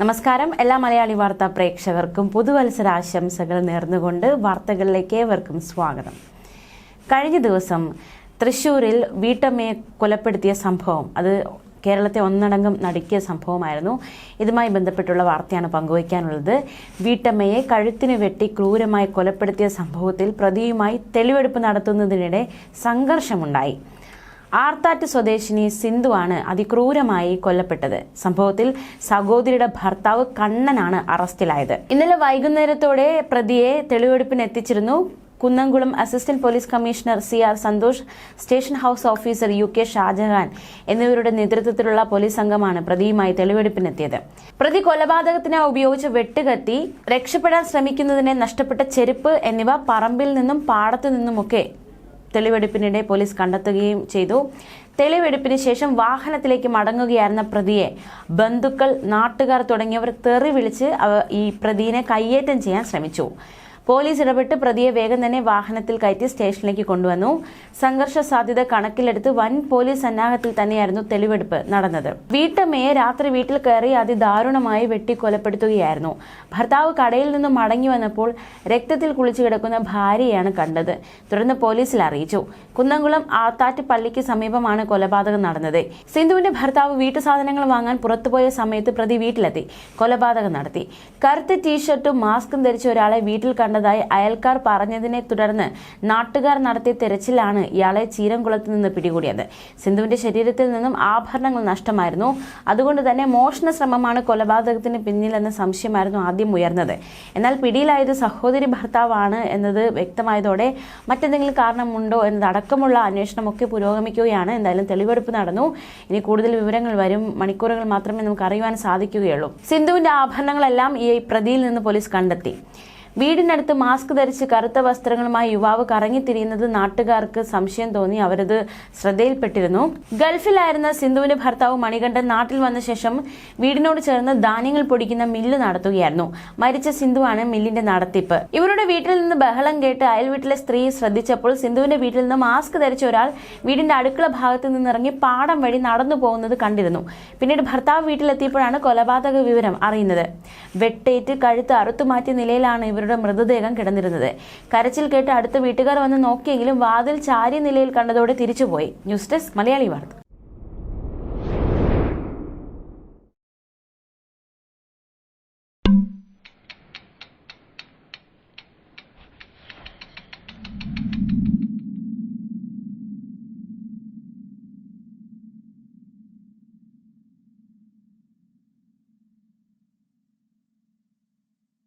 നമസ്കാരം. എല്ലാ മലയാളി വാർത്താ പ്രേക്ഷകർക്കും പുതുവത്സരാശംസകൾ നേർന്നുകൊണ്ട് വാർത്തകളിലേക്ക് ഏവർക്കും സ്വാഗതം. കഴിഞ്ഞ ദിവസം തൃശൂരിൽ വീട്ടമ്മയെ കൊലപ്പെടുത്തിയ സംഭവം അത് കേരളത്തെ ഒന്നടങ്കം നടുക്കിയ സംഭവമായിരുന്നു. ഇതുമായി ബന്ധപ്പെട്ടുള്ള വാർത്തയാണ് പങ്കുവയ്ക്കാനുള്ളത്. വീട്ടമ്മയെ കഴുത്തിന് വെട്ടി ക്രൂരമായി കൊലപ്പെടുത്തിയ സംഭവത്തിൽ പ്രതിയുമായി തെളിവെടുപ്പ് നടത്തുന്നതിനിടെ സംഘർഷമുണ്ടായി. ആർത്താറ്റ് സ്വദേശിനി സിന്ധുവാണ് അതിക്രൂരമായി കൊല്ലപ്പെട്ടത്. സംഭവത്തിൽ സഹോദരിയുടെ ഭർത്താവ് കണ്ണനാണ് അറസ്റ്റിലായത്. ഇന്നലെ വൈകുന്നേരത്തോടെ പ്രതിയെ തെളിവെടുപ്പിന് എത്തിച്ചിരുന്നു Kunnamkulam assistant police commissioner C R Santhosh station house officer U K Shajahan എന്നിവരുടെ നേതൃത്വത്തിലുള്ള പോലീസ് സംഘമാണ് പ്രതിയുമായി തെളിവെടുപ്പിനെത്തിയത്. പ്രതി കൊലപാതകത്തിനായി ഉപയോഗിച്ച വെട്ടുകത്തി രക്ഷപ്പെടാൻ ശ്രമിക്കുന്നതിനെ നഷ്ടപ്പെട്ട ചെരുപ്പ് എന്നിവ പറമ്പിൽ നിന്നും പാടത്തു നിന്നുമൊക്കെ തെളിവെടുപ്പിനിടെ പോലീസ് കണ്ടെത്തുകയും ചെയ്തു. തെളിവെടുപ്പിന് ശേഷം വാഹനത്തിലേക്ക് മടങ്ങുകയായിരുന്ന പ്രതിയെ ബന്ധുക്കൾ നാട്ടുകാർ തുടങ്ങിയവർ തെറി വിളിച്ച് ഈ പ്രതിയെ കയ്യേറ്റം ചെയ്യാൻ ശ്രമിച്ചു. പോലീസ് ഇടപെട്ട് പ്രതിയെ വേഗം തന്നെ വാഹനത്തിൽ കയറ്റി സ്റ്റേഷനിലേക്ക് കൊണ്ടുവന്നു. സംഘർഷ സാധ്യത കണക്കിലെടുത്ത് വൻ പോലീസ് സന്നാഹത്തിൽ തന്നെയായിരുന്നു തെളിവെടുപ്പ് നടന്നത്. വീട്ടമ്മയെ രാത്രി വീട്ടിൽ കയറി അതിദാരുണമായി വെട്ടിക്കൊലപ്പെടുത്തുകയായിരുന്നു. ഭർത്താവ് കടയിൽ നിന്നും മടങ്ങി വന്നപ്പോൾ രക്തത്തിൽ കുളിച്ചു കിടക്കുന്ന ഭാര്യയാണ് കണ്ടത്. തുടർന്ന് പോലീസിൽ അറിയിച്ചു. കുന്നംകുളം ആത്താറ്റ് പള്ളിക്ക് സമീപമാണ് കൊലപാതകം നടന്നത്. സിന്ധുവിന്റെ ഭർത്താവ് വീട്ടു സാധനങ്ങൾ വാങ്ങാൻ പുറത്തുപോയ സമയത്ത് പ്രതി വീട്ടിലെത്തി. കൊലപാതകം നടത്തി. കറുത്ത ടീഷർട്ടും മാസ്കും ധരിച്ച ഒരാളെ വീട്ടിൽ കണ്ടതായി അയൽക്കാർ പറഞ്ഞതിനെ തുടർന്ന് നാട്ടുകാർ നടത്തിയ തെരച്ചിലാണ് ഇയാളെ ചീരംകുളത്ത് നിന്ന് പിടികൂടിയത്. സിന്ധുവിന്റെ ശരീരത്തിൽ നിന്നും ആഭരണങ്ങൾ നഷ്ടമായിരുന്നു. അതുകൊണ്ട് തന്നെ മോഷണ ശ്രമമാണ് കൊലപാതകത്തിന് പിന്നിലെന്ന സംശയമായിരുന്നു ആദ്യം ഉയർന്നത്. എന്നാൽ പിടിയിലായത് സഹോദരി ഭർത്താവാണ് എന്നത് വ്യക്തമായതോടെ മറ്റെന്തെങ്കിലും കാരണമുണ്ടോ എന്നതടക്കമുള്ള അന്വേഷണമൊക്കെ പുരോഗമിക്കുകയാണ്. എന്തായാലും തെളിവെടുപ്പ് നടന്നു. ഇനി കൂടുതൽ വിവരങ്ങൾ വരും. മണിക്കൂറുകൾ മാത്രമേ നമുക്ക് അറിയുവാൻ സാധിക്കുകയുള്ളൂ. സിന്ധുവിന്റെ ആഭരണങ്ങളെല്ലാം ഈ പ്രതിയിൽ നിന്ന് പോലീസ് കണ്ടെത്തി. വീടിനടുത്ത് മാസ്ക് ധരിച്ച് കറുത്ത വസ്ത്രങ്ങളുമായി യുവാവ് കറങ്ങിത്തിരിയുന്നത് നാട്ടുകാർക്ക് സംശയം തോന്നി. അവരത് ശ്രദ്ധയിൽപ്പെട്ടിരുന്നു. ഗൾഫിലായിരുന്ന സിന്ധുവിന്റെ ഭർത്താവ് മണികണ്ഠൻ നാട്ടിൽ വന്ന ശേഷം വീടിനോട് ചേർന്ന് ധാന്യങ്ങൾ പൊടിക്കുന്ന മില്ല് നടത്തുകയായിരുന്നു. മരിച്ച സിന്ധുവാണ് മില്ലിന്റെ നടത്തിപ്പ്. ഇവരുടെ വീട്ടിൽ നിന്ന് ബഹളം കേട്ട് അയൽ വീട്ടിലെ സ്ത്രീ ശ്രദ്ധിച്ചപ്പോൾ സിന്ധുവിന്റെ വീട്ടിൽ നിന്ന് മാസ്ക് ധരിച്ച ഒരാൾ വീടിന്റെ അടുക്കള ഭാഗത്ത് നിന്നിറങ്ങി പാടം വഴി നടന്നു പോകുന്നത് കണ്ടിരുന്നു. പിന്നീട് ഭർത്താവ് വീട്ടിലെത്തിയപ്പോഴാണ് കൊലപാതക വിവരം അറിയുന്നത്. വെട്ടേറ്റ് കഴുത്ത് അറുത്തുമാറ്റിയ നിലയിലാണ് ഇവരുടെ മൃതദേഹം കിടന്നിരുന്നത്. കരച്ചിൽ കേട്ട് അടുത്ത വീട്ടുകാർ വന്ന് നോക്കിയെങ്കിലും വാതിൽ ചാരി നിലയിൽ കണ്ടതോടെ തിരിച്ചുപോയി. ന്യൂസ് ഡെസ്ക് മലയാളി വാർത്ത.